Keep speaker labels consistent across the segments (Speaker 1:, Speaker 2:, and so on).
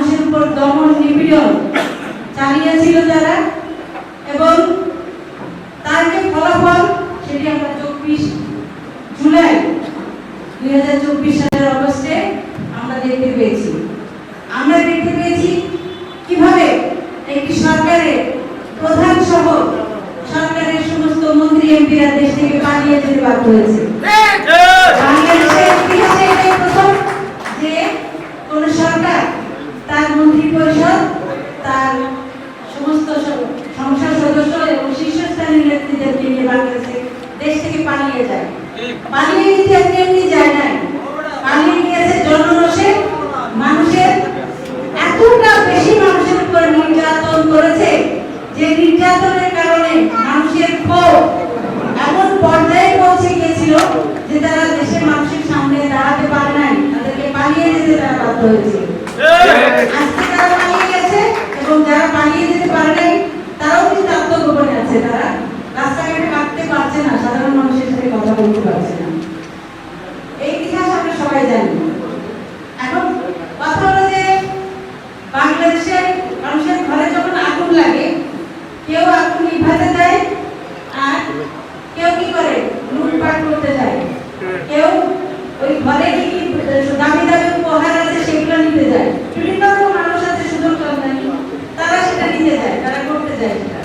Speaker 1: মানুষের উপর দমন নিপীড়ন চালিয়েছিল তারা এবং তার যে ফলাফল সেটি আমরা চব্বিশ জুলাই দুই হাজার চব্বিশ সালের অগস্টে আমরা দেখতে পেয়েছি। আমরা দেখতে পেয়েছি কীভাবে একটি সরকারের প্রধান সহ সরকারের সমস্ত মন্ত্রী এমপিরা দেশ থেকে পালিয়ে যেতে বাধ্য হয়েছে। বাংলাদেশের ইতিহাসে এটাই প্রথম যে কোন সরকার তার মন্ত্রী পরিষদ, তার সমস্ত সংসদ সদস্য এবং শীর্ষস্থানীয় নেতৃত্বদেরকে নিয়ে বাংলাদেশে দেশ থেকে পালিয়ে যায়। পালিয়ে গিয়ে এমনি এমনি যায় নাই? পালিয়ে গিয়েছে জনরোষে মানুষের। এতটা বেশি মানুষের উপর নির্যাতন করেছে যে নির্যাতনের কারণে মানুষের ক্ষোভ। এমন পর্যায়ে পৌঁছে গিয়েছিল যে তারা দেশের মানুষের সামনে দাঁড়াতে পারে নাই, তাদেরকে পালিয়ে যেতে তারা বাধ্য হয়েছে। আজকে তারা পালিয়ে গেছে এবং যারা পালিয়ে যেতে পারে নাই তারাও কিন্তু আত্মগোপনে আছে তারা রাস্তাঘাটে কাটতে পারছে না সাধারণ মানুষের সাথে কথা বলতে পারছে না এই ইতিহাস আমরা সবাই জানি এখন কথা হলো যে বাংলাদেশের মানুষের ঘরে যখন আগুন লাগে কেউ আগুন নিভাতে যায় আর কেউ কি করে লুটপাট করতে যায় কেউ ওই ঘরে কি কি দামি দামি উপহার আছে সেগুলো নিতে যায় বিভিন্ন রকম মানুষ আছে সুযোগ সন্ধানী তারা সেটা নিতে যায় তারা করতে যায় সেটা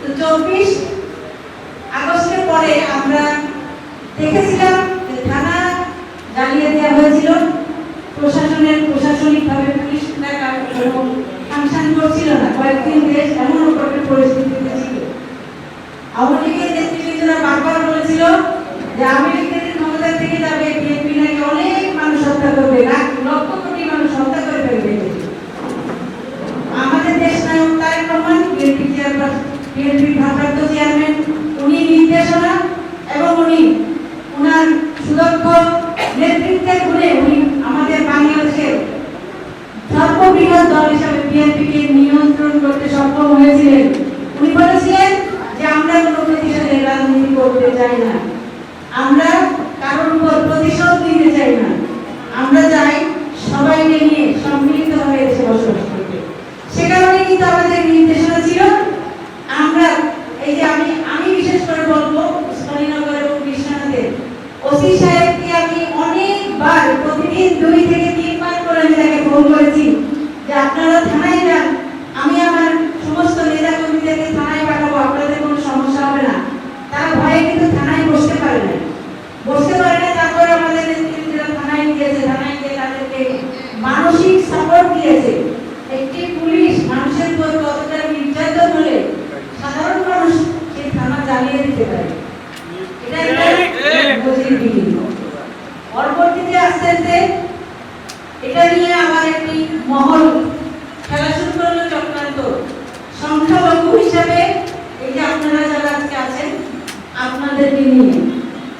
Speaker 1: তো চব্বিশ আগস্টের পরে আমরা দেখেছিলাম যে থানা জ্বালিয়ে দেওয়া হয়েছিল প্রশাসনের প্রশাসনিকভাবে পুলিশ কোনো ফাংশন করছিল না কয়েকদিন দেশ এমন উপর একটা পরিস্থিতিতে ছিল আওয়ামী লীগের নেতৃবৃন্দরা বারবার বলেছিল যে আওয়ামী লীগ যদি ক্ষমতা থেকে যাবে বিএনপি নাকি অনেক মানুষ হত্যা করবে লাখ লক্ষ কোটি মানুষ হত্যা করে ফেলবে আমাদের দেশ নায়ক Tarique Rahman BNP chairman BNP ভারপ্রাপ্ত চেয়ারম্যান উনি নির্দেশনা এবং উনি, উনার সুদক্ষ নেতৃত্বের গুণে উনি আমাদের বাংলাদেশের সর্ববৃহৎ দল হিসাবে বিএনপিকে নিয়ন্ত্রণ করতে সক্ষম হয়েছিলেন। উনি বলেছিলেন যে আমরা কোনো প্রতিশোধের রাজনীতি করতে চাই না। আমরা কারোর উপর প্রতিশোধ নিতে চাই না আমরা চাই সবাইকে নিয়ে সম্মিলিতভাবে এসে বসবাস করতে সে কারণে কিন্তু আমাদের নির্দেশনা ছিল আমরা এই যে আমি আমি বিশেষ করে বলব উসমানীনগর এবং কৃষ্ণানগরের ওসি সাহেবকে আমি অনেকবার প্রতিদিন দুই থেকে তিনবার করে আমি তাকে ফোন করেছি যে আপনারা থানায় যান আমি আমার সমস্ত নেতা কর্মীদেরকে থানায় পাঠাবো আপনাদের কোনো সমস্যা হবে না তারা ভয়ে কিন্তু থানায় বসতে পারে না বসতে পারে না তারপরে আমাদের নেতৃত্বরা থানায় গিয়েছে থানায় গিয়ে তাদেরকে মানসিক সাপোর্ট দিয়েছে একটি পুলিশ মানুষের উপর কতটা নির্যাতন হলে সাধারণ মানুষ সেই থানা জ্বালিয়ে দিতে পারে এটা একটা বুঝিয়ে পরবর্তীতে আস্তে আস্তে এটা নিয়ে আবার একটি মহল খেলা শুরু করল চক্রান্ত সংখ্যালঘু হিসাবে এই যে আপনারা যারা আজকে আছেন আপনাদেরকে নিয়ে।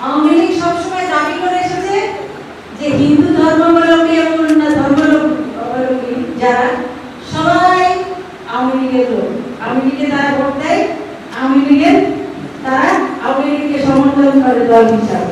Speaker 1: আওয়ামী লীগ সবসময় দাবি করে এসেছে যে হিন্দু ধর্মাবলম্বী এবং অন্য ধর্মাবলম্বী যারা সবাই আওয়ামী লীগের লোক। আওয়ামী লীগে তারা ভোট দেয়, আওয়ামী লীগের তারা আওয়ামী লীগকে সমর্থন করে দল হিসাবে।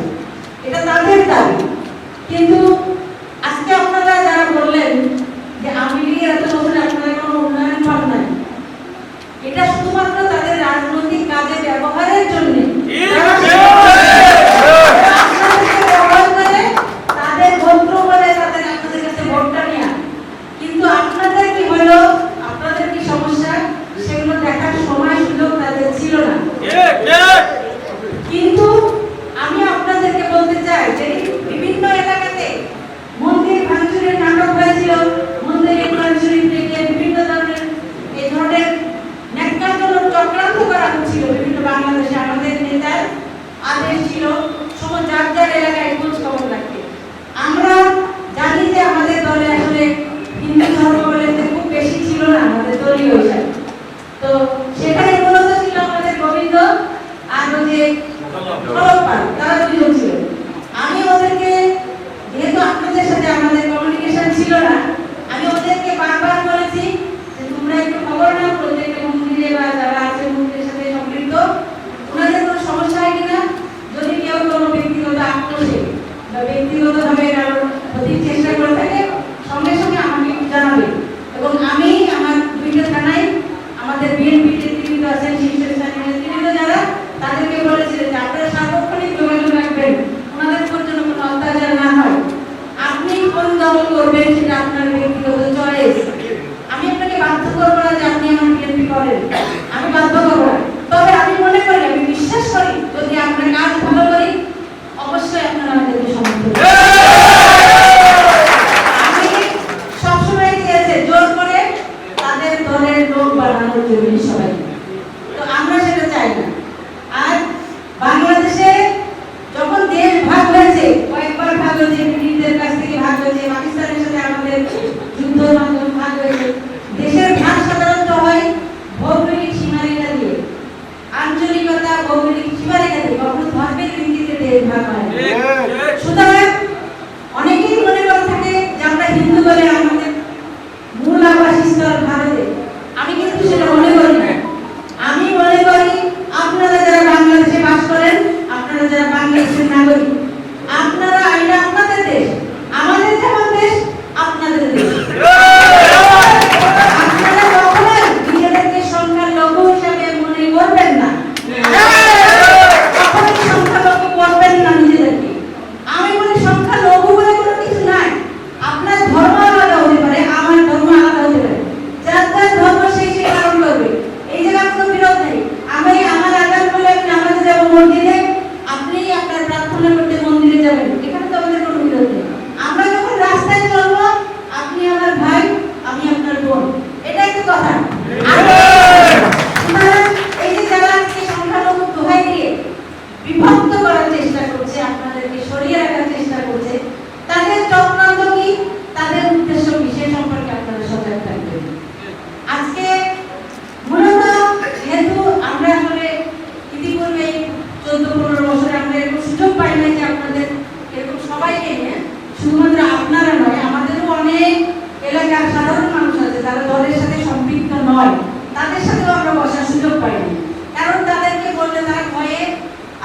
Speaker 1: হয়। তাদের সাথেও আমরা বসার সুযোগ পাইনি। কারণ তাদেরকে বললে তারা ভয়ে,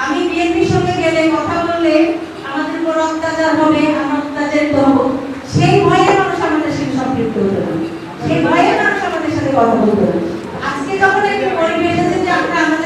Speaker 1: আমি বিএনপির সঙ্গে গেলে কথা বললে আমাদের উপর অত্যাচার হবে, আমরা অত্যাচারিত হব সেই ভয়ে মানুষ আমাদের সাথে সম্পৃক্ত হতো সেই ভয়ে মানুষ আমাদের সাথে কথা বলতো আজকে যখন একটি পরিবেশ আছে যে আমরা আমাদের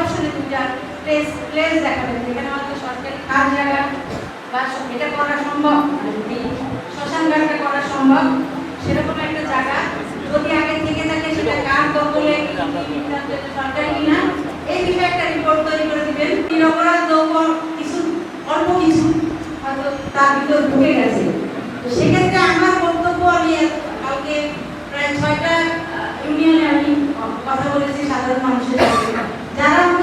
Speaker 1: অপশনে তুমি যা প্লেস প্লেস দেখাবেন এখানে হয়তো সরকারি কাজ জায়গা বা এটা করা সম্ভব? শ্মশান ঘাটটা করা সম্ভব? সেরকম একটা জায়গা যদি আগে থেকে থাকে, সেটা কার দখলে? সরকারি কিনা? এই বিষয়ে একটা রিপোর্ট তৈরি করে দিবেন। নিরপরাধ দৌকর কিছু, অল্প কিছু হয়তো তার ভিতর ঢুকে গেছে। তো সেক্ষেত্রে আমার বক্তব্য, আমি কালকে প্রায় ছয়টা ইউনিয়নে আমি কথা বলেছি সাধারণ মানুষের সাথে। 나랑